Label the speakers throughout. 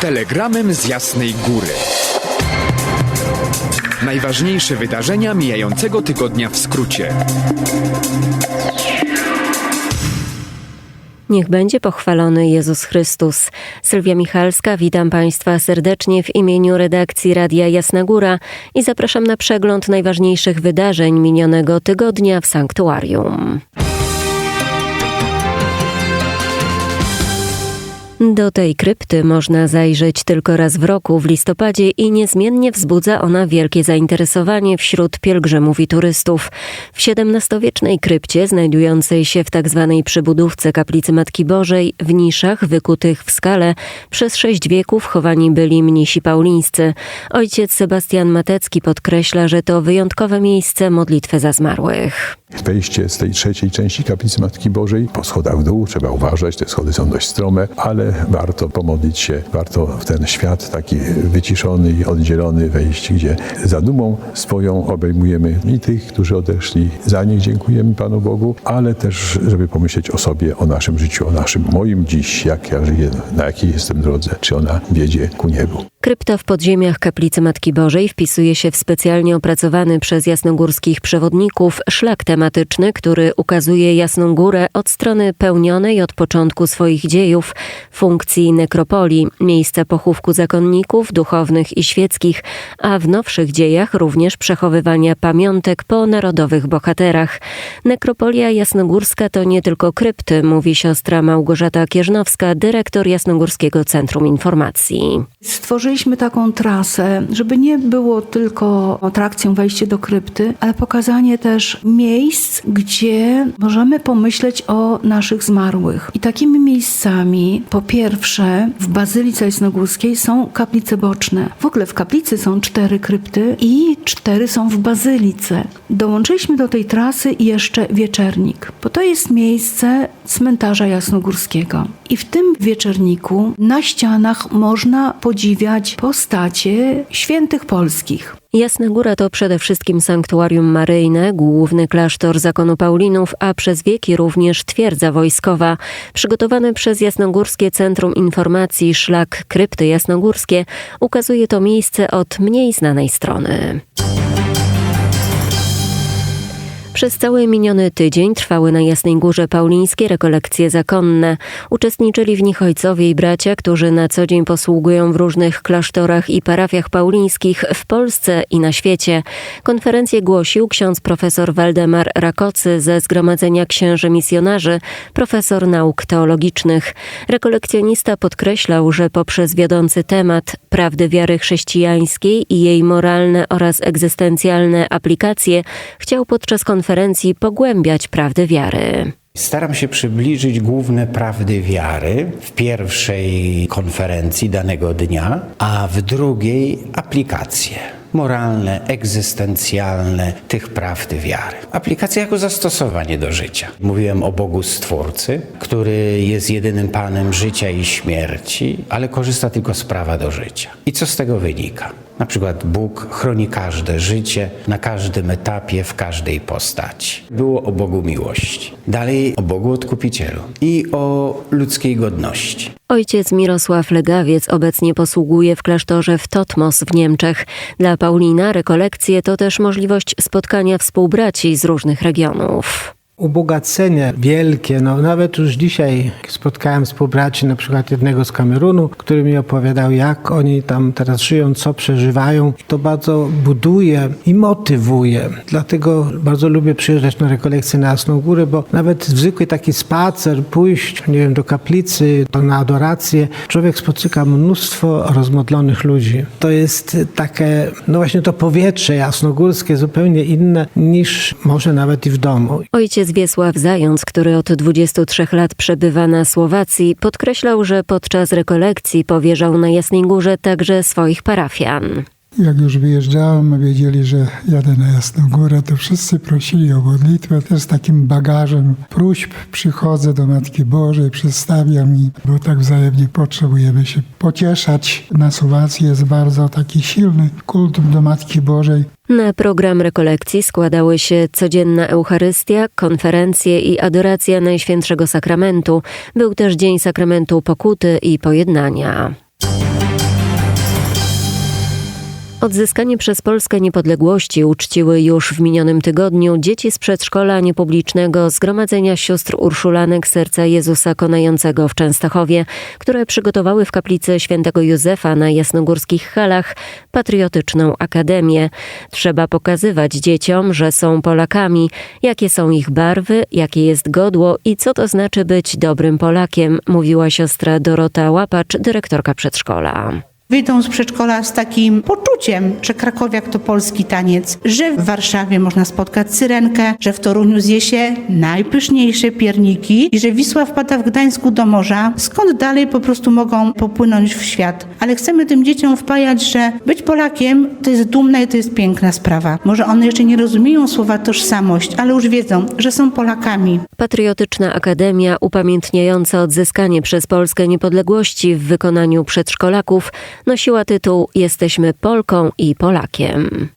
Speaker 1: Telegramem z Jasnej Góry. Najważniejsze wydarzenia mijającego tygodnia w skrócie.
Speaker 2: Niech będzie pochwalony Jezus Chrystus. Sylwia Michalska, witam Państwa serdecznie w imieniu redakcji Radia Jasna Góra i zapraszam na przegląd najważniejszych wydarzeń minionego tygodnia w sanktuarium. Do tej krypty można zajrzeć tylko raz w roku, w listopadzie i niezmiennie wzbudza ona wielkie zainteresowanie wśród pielgrzymów i turystów. W XVII-wiecznej krypcie, znajdującej się w tzw. przybudówce kaplicy Matki Bożej, w niszach wykutych w skale, przez sześć wieków chowani byli mnisi paulińscy. Ojciec Sebastian Matecki podkreśla, że to wyjątkowe miejsce modlitwy za zmarłych.
Speaker 3: Wejście z tej trzeciej części kaplicy Matki Bożej po schodach w dół, trzeba uważać, te schody są dość strome, ale warto pomodlić się, warto w ten świat taki wyciszony i oddzielony wejść, gdzie zadumą swoją obejmujemy i tych, którzy odeszli. Za nich dziękujemy Panu Bogu, ale też, żeby pomyśleć o sobie, o naszym życiu, o naszym, moim dziś, jak ja żyję, na jakiej jestem drodze, czy ona wiedzie ku niebu.
Speaker 2: Krypta w podziemiach kaplicy Matki Bożej wpisuje się w specjalnie opracowany przez jasnogórskich przewodników szlak tematyczny, który ukazuje Jasną Górę od strony pełnionej od początku swoich dziejów funkcji nekropolii, miejsca pochówku zakonników, duchownych i świeckich, a w nowszych dziejach również przechowywania pamiątek po narodowych bohaterach. Nekropolia jasnogórska to nie tylko krypty, mówi siostra Małgorzata Kierznowska, dyrektor Jasnogórskiego Centrum Informacji.
Speaker 4: Stworzyliśmy taką trasę, żeby nie było tylko atrakcją wejście do krypty, ale pokazanie też miejsc, gdzie możemy pomyśleć o naszych zmarłych. I takimi miejscami, po pierwsze, w Bazylice Jasnogórskiej są kaplice boczne. W ogóle w kaplicy są cztery krypty i cztery są w Bazylice. Dołączyliśmy do tej trasy jeszcze wieczernik, bo to jest miejsce cmentarza jasnogórskiego. I w tym wieczerniku na ścianach można podziwiać postacie świętych polskich.
Speaker 2: Jasna Góra to przede wszystkim sanktuarium maryjne, główny klasztor zakonu Paulinów, a przez wieki również twierdza wojskowa. Przygotowany przez Jasnogórskie Centrum Informacji szlak Krypty Jasnogórskie ukazuje to miejsce od mniej znanej strony. Przez cały miniony tydzień trwały na Jasnej Górze Paulińskie rekolekcje zakonne. Uczestniczyli w nich ojcowie i bracia, którzy na co dzień posługują w różnych klasztorach i parafiach paulińskich w Polsce i na świecie. Konferencję głosił ksiądz profesor Waldemar Rakocy ze Zgromadzenia Księży Misjonarzy, profesor nauk teologicznych. Rekolekcjonista podkreślał, że poprzez wiodący temat prawdy wiary chrześcijańskiej i jej moralne oraz egzystencjalne aplikacje chciał podczas konferencji konferencji pogłębiać prawdy wiary.
Speaker 5: Staram się przybliżyć główne prawdy wiary w pierwszej konferencji danego dnia, a w drugiej aplikacje moralne, egzystencjalne tych prawd wiary. Aplikacja jako zastosowanie do życia. Mówiłem o Bogu Stwórcy, który jest jedynym Panem życia i śmierci, ale korzysta tylko z prawa do życia. I co z tego wynika? Na przykład Bóg chroni każde życie na każdym etapie, w każdej postaci. Było o Bogu miłości. Dalej o Bogu Odkupicielu i o ludzkiej godności.
Speaker 2: Ojciec Mirosław Legawiec obecnie posługuje w klasztorze w Totmos w Niemczech. Dla Paulina rekolekcje to też możliwość spotkania współbraci z różnych regionów
Speaker 6: ubogacenie wielkie. No, nawet już dzisiaj spotkałem współbraci na przykład jednego z Kamerunu, który mi opowiadał, jak oni tam teraz żyją, co przeżywają. To bardzo buduje i motywuje. Dlatego bardzo lubię przyjeżdżać na rekolekcje na Jasną Górę, bo nawet zwykły taki spacer, pójść, nie wiem, do kaplicy, to na adorację, człowiek spotyka mnóstwo rozmodlonych ludzi. To jest takie, no właśnie to powietrze jasnogórskie zupełnie inne niż może nawet i w domu.
Speaker 2: Ojciec Wiesław Zając, który od 23 lat przebywa na Słowacji, podkreślał, że podczas rekolekcji powierzał na Jasnej Górze także swoich parafian.
Speaker 7: Jak już wyjeżdżałem, wiedzieli, że jadę na Jasną Górę, to wszyscy prosili o modlitwę. Też z takim bagażem próśb przychodzę do Matki Bożej, przedstawiam i bo tak wzajemnie potrzebujemy się pocieszać. Na Słowacji jest bardzo taki silny kult do Matki Bożej.
Speaker 2: Na program rekolekcji składały się codzienna Eucharystia, konferencje i adoracja Najświętszego Sakramentu. Był też Dzień Sakramentu Pokuty i Pojednania. Odzyskanie przez Polskę niepodległości uczciły już w minionym tygodniu dzieci z przedszkola niepublicznego Zgromadzenia Sióstr Urszulanek Serca Jezusa Konającego w Częstochowie, które przygotowały w kaplicy świętego Józefa na jasnogórskich halach patriotyczną akademię. Trzeba pokazywać dzieciom, że są Polakami, jakie są ich barwy, jakie jest godło i co to znaczy być dobrym Polakiem, mówiła siostra Dorota Łapacz, dyrektorka przedszkola.
Speaker 8: Wyjdą z przedszkola z takim poczuciem, że krakowiak to polski taniec, że w Warszawie można spotkać syrenkę, że w Toruniu zje się najpyszniejsze pierniki i że Wisła wpada w Gdańsku do morza, skąd dalej po prostu mogą popłynąć w świat. Ale chcemy tym dzieciom wpajać, że być Polakiem to jest dumna i to jest piękna sprawa. Może one jeszcze nie rozumieją słowa tożsamość, ale już wiedzą, że są Polakami.
Speaker 2: Patriotyczna Akademia upamiętniająca odzyskanie przez Polskę niepodległości w wykonaniu przedszkolaków nosiła tytuł Jesteśmy Polką i Polakiem.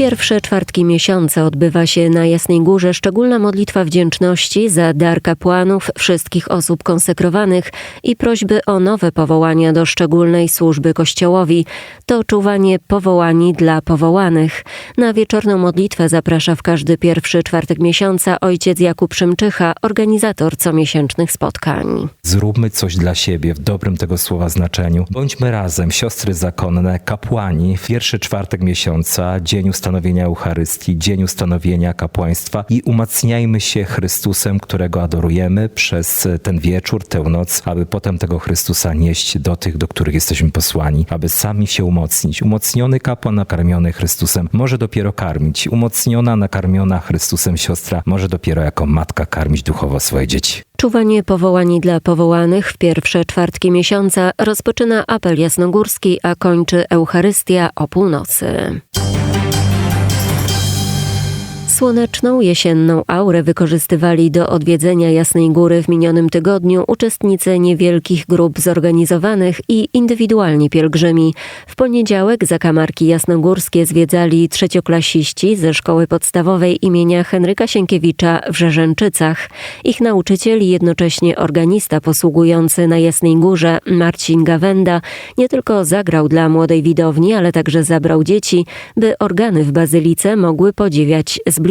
Speaker 2: Pierwsze czwartki miesiąca odbywa się na Jasnej Górze szczególna modlitwa wdzięczności za dar kapłanów, wszystkich osób konsekrowanych i prośby o nowe powołania do szczególnej służby Kościołowi. To czuwanie powołani dla powołanych. Na wieczorną modlitwę zaprasza w każdy pierwszy czwartek miesiąca ojciec Jakub Szymczycha, organizator comiesięcznych spotkań.
Speaker 9: Zróbmy coś dla siebie w dobrym tego słowa znaczeniu. Bądźmy razem, siostry zakonne, kapłani, w pierwszy czwartek miesiąca, dzień ustanowienia Eucharystii, dzień ustanowienia kapłaństwa i umacniajmy się Chrystusem, którego adorujemy przez ten wieczór, tę noc, aby potem tego Chrystusa nieść do tych, do których jesteśmy posłani, aby sami się umocnić. Umocniony kapłan nakarmiony Chrystusem może dopiero karmić. Umocniona, nakarmiona Chrystusem siostra może dopiero jako matka karmić duchowo swoje dzieci.
Speaker 2: Czuwanie powołani dla powołanych w pierwsze czwartki miesiąca rozpoczyna apel jasnogórski, a kończy Eucharystia o północy. Słoneczną jesienną aurę wykorzystywali do odwiedzenia Jasnej Góry w minionym tygodniu uczestnicy niewielkich grup zorganizowanych i indywidualni pielgrzymi. W poniedziałek zakamarki jasnogórskie zwiedzali trzecioklasiści ze szkoły podstawowej imienia Henryka Sienkiewicza w Rzerzęczycach. Ich nauczyciel i jednocześnie organista posługujący na Jasnej Górze Marcin Gawenda nie tylko zagrał dla młodej widowni, ale także zabrał dzieci, by organy w bazylice mogły podziwiać z.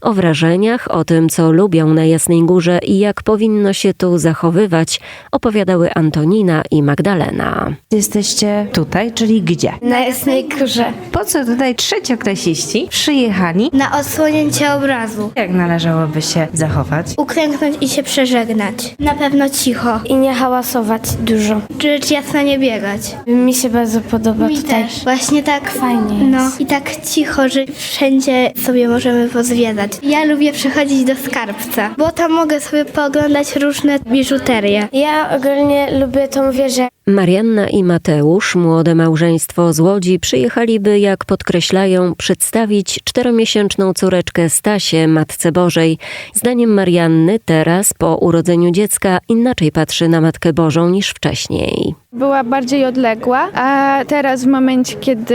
Speaker 2: O wrażeniach, o tym, co lubią na Jasnej Górze i jak powinno się tu zachowywać, opowiadały Antonina i Magdalena.
Speaker 10: Jesteście tutaj, czyli gdzie?
Speaker 11: Na Jasnej Górze.
Speaker 10: Po co tutaj trzecioklasiści przyjechali?
Speaker 11: Na odsłonięcie obrazu.
Speaker 10: Jak należałoby się zachować?
Speaker 11: Uklęknąć i się przeżegnać. Na pewno cicho. I nie hałasować dużo. Rzecz jasna nie biegać. Mi się bardzo podoba Mi tutaj. Też. Właśnie tak fajnie. No i tak cicho, że wszędzie sobie możemy pozwiedzać. Ja lubię przychodzić do skarbca, bo tam mogę sobie pooglądać różne biżuterie. Ja ogólnie lubię tą wieżę.
Speaker 2: Marianna i Mateusz, młode małżeństwo z Łodzi, przyjechali, by, jak podkreślają, przedstawić czteromiesięczną córeczkę Stasię Matce Bożej. Zdaniem Marianny teraz, po urodzeniu dziecka, inaczej patrzy na Matkę Bożą niż wcześniej.
Speaker 12: Była bardziej odległa, a teraz w momencie, kiedy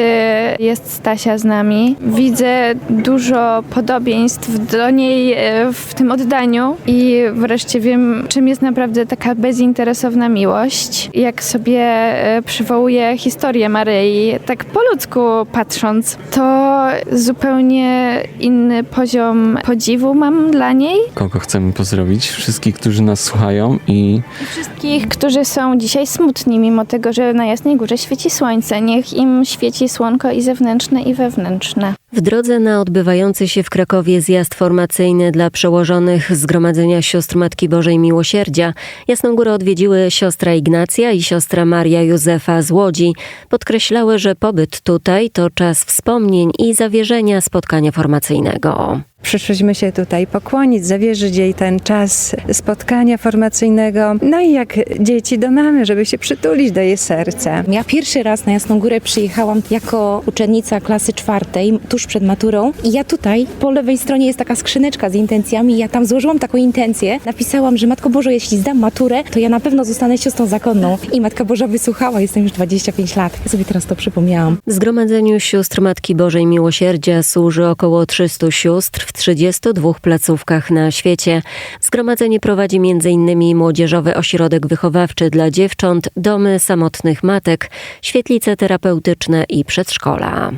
Speaker 12: jest Stasia z nami, widzę dużo podobieństw do niej e, w tym oddaniu i wreszcie wiem, czym jest naprawdę taka bezinteresowna miłość. Jak sobie e, przywołuję historię Maryi, tak po ludzku patrząc, to zupełnie inny poziom podziwu mam dla niej.
Speaker 13: Kogo chcemy pozdrowić? Wszystkich, którzy nas słuchają i
Speaker 12: Wszystkich, którzy są dzisiaj smutni, mimo tego, że na Jasnej Górze świeci słońce. Niech im świeci słonko i zewnętrzne, i wewnętrzne.
Speaker 2: W drodze na odbywający się w Krakowie zjazd formacyjny dla przełożonych Zgromadzenia Sióstr Matki Bożej Miłosierdzia Jasną Górę odwiedziły siostra Ignacja i siostra Maria Józefa z Łodzi. Podkreślały, że pobyt tutaj to czas wspomnień i zawierzenia spotkania formacyjnego.
Speaker 14: Przyszliśmy się tutaj pokłonić, zawierzyć jej ten czas spotkania formacyjnego. No i jak dzieci do mamy, żeby się przytulić do jej serca.
Speaker 15: Ja pierwszy raz na Jasną Górę przyjechałam jako uczennica klasy czwartej, tuż przed maturą. I ja tutaj, po lewej stronie jest taka skrzyneczka z intencjami. Ja tam złożyłam taką intencję. Napisałam, że Matko Bożo, jeśli zdam maturę, to ja na pewno zostanę siostrą zakonną. I Matka Boża wysłuchała, jestem już 25 lat. Ja sobie teraz to przypomniałam.
Speaker 2: W Zgromadzeniu Sióstr Matki Bożej Miłosierdzia służy około 300 sióstr, w 32 placówkach na świecie. Zgromadzenie prowadzi m.in. Młodzieżowy Ośrodek Wychowawczy dla Dziewcząt, domy samotnych matek, świetlice terapeutyczne i przedszkola.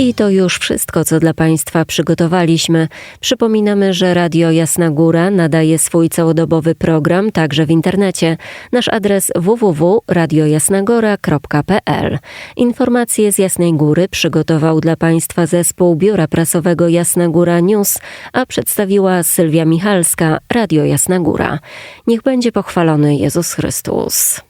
Speaker 2: I to już wszystko, co dla Państwa przygotowaliśmy. Przypominamy, że Radio Jasna Góra nadaje swój całodobowy program także w internecie. Nasz adres www.radiojasnagora.pl. Informacje z Jasnej Góry przygotował dla Państwa zespół Biura Prasowego Jasna Góra News, a przedstawiła Sylwia Michalska, Radio Jasna Góra. Niech będzie pochwalony Jezus Chrystus.